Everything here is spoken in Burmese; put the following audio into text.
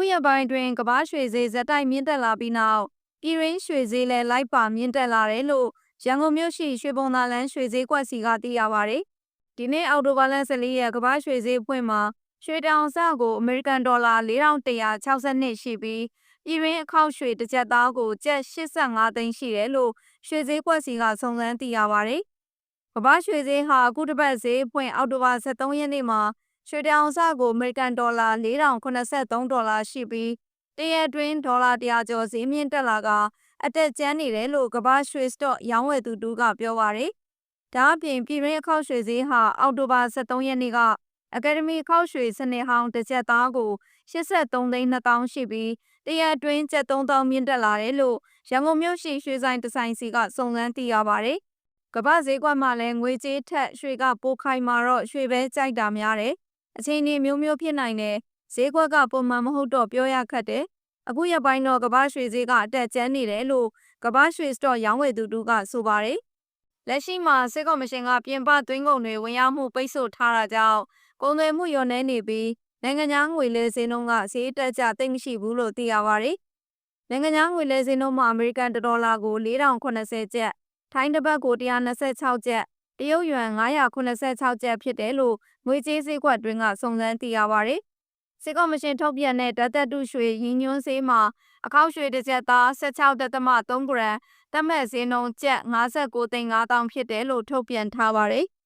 အခုရက်ပိုင်းတွင်ကမ္ဘာရွှေဈေးဇက်တိုက်မြင့်တက်လာပြီးနောက်ပြည်ရင်းရွှေဈေးလည်းလိုက်ပါမြင့်တက်လာတယ်လို့ရန်ကုန်မြို့ရှိရွှေဘုံသာလန်းရွှေဈေးကွက်စီကသိရပါတယ်။ဒီနေ့အောက်တိုဘာလ14ရက်ကမ္ဘာရွှေဈေးဖွင့်မှာရွှေတောင်စကိုအမေရိကန်ဒေါ်လာ4162ရှိပြီးပြည်ရင်းအခောက်ရွှေတစ်ကြက်သားကိုကျပ်85သိန်းရှိတယ်လို့ရွှေဈေးကွက်စီကစုံစမ်းသိရပါတယ်။ကမ္ဘာရွှေဈေးဟာအခုတစ်ပတ်ဈေးဖွင့်အောက်တိုဘာ23ရက်နေ့မှာ ရွှေတောင်စကိုအမေရိကန်ဒေါ်လာ4083ဒေါ်လာရှိပြီးတရက်အတွင်းဒေါ်လာ100ကျော်ဈေးမြင့်တက်လာကအတက်ကျန်းနေတယ်လို့ကမ္ဘာရွှေစတော့ရောင်းဝယ်သူတူကပြောပါတယ်။ဒါအပြင်ပြည်ရင်းအခောက်ရွှေဈေးဟာအောက်တိုဘာ23ရက်နေ့ကအကယ်ဒမီခောက်ရွှေစနစ်ဟောင်းတစ်ချက်သားကို83သိန်း2000ရှိပြီးတရက်အတွင်းကျပ်3000မြင့်တက်လာတယ်လို့ရန်ကုန်မြို့ရှိရွှေဆိုင်တဆိုင်စီကစုံစမ်းသိရပါတယ်။ကမ္ဘာဈေးကွက်မှာလည်းငွေကြေးထက်ရွှေကပိုခိုင်မာတော့ရွှေပဲကြိုက်တာများတယ်။ အချိန်ကြီးမျိုးမျိုးဖြစ်နိုင်တယ်။ဈေးကွက်ကပုံမှန်မဟုတ်တော့ပြောရခက်တယ်။အခုရက်ပိုင်းတော့ကမ္ဘာရွှေဈေးကအတက်ကျန်းနေတယ်လို့ကမ္ဘာရွှေစတော့ရောင်းဝယ်သူတူကဆိုပါတယ်။လက်ရှိမှာစစ်ကော်မရှင်ကပြင်ပသွင်းကုန်တွေဝင်ရောက်မှုပိတ်ဆို့ထားတာကြောင့်ကုန်သွယ်မှုလျော့နည်းနေပြီးနိုင်ငံခြားငွေလဲဈေးနှုန်းကဈေးတက်ကြသိမ့်မရှိဘူးလို့သိရပါတယ်။နိုင်ငံခြားငွေလဲဈေးနှုန်းမှာအမေရိကန်ဒေါ်လာကို4080ကျပ်ထိုင်းတစ်ပတ်ကို126ကျပ် တရုတ်ယွမ်986ကျပ်ဖြစ်တယ်လို့ငွေကြေးဈေးကွက်တွင်းကစုံစမ်းသိရပါတယ်။စစ်ကော်မရှင်ထုတ်ပြန်တဲ့ဓာတ်သက်တုရွှေရင်းညွှန်းဈေးမှာအခောက်ရွှေတစ်ကျပ်သား16.3ဂရမ်တတ်မဲ့ဈေးနှုန်းကျပ်59သိန်း5000ဖြစ်တယ်လို့ထုတ်ပြန်ထားပါတယ်။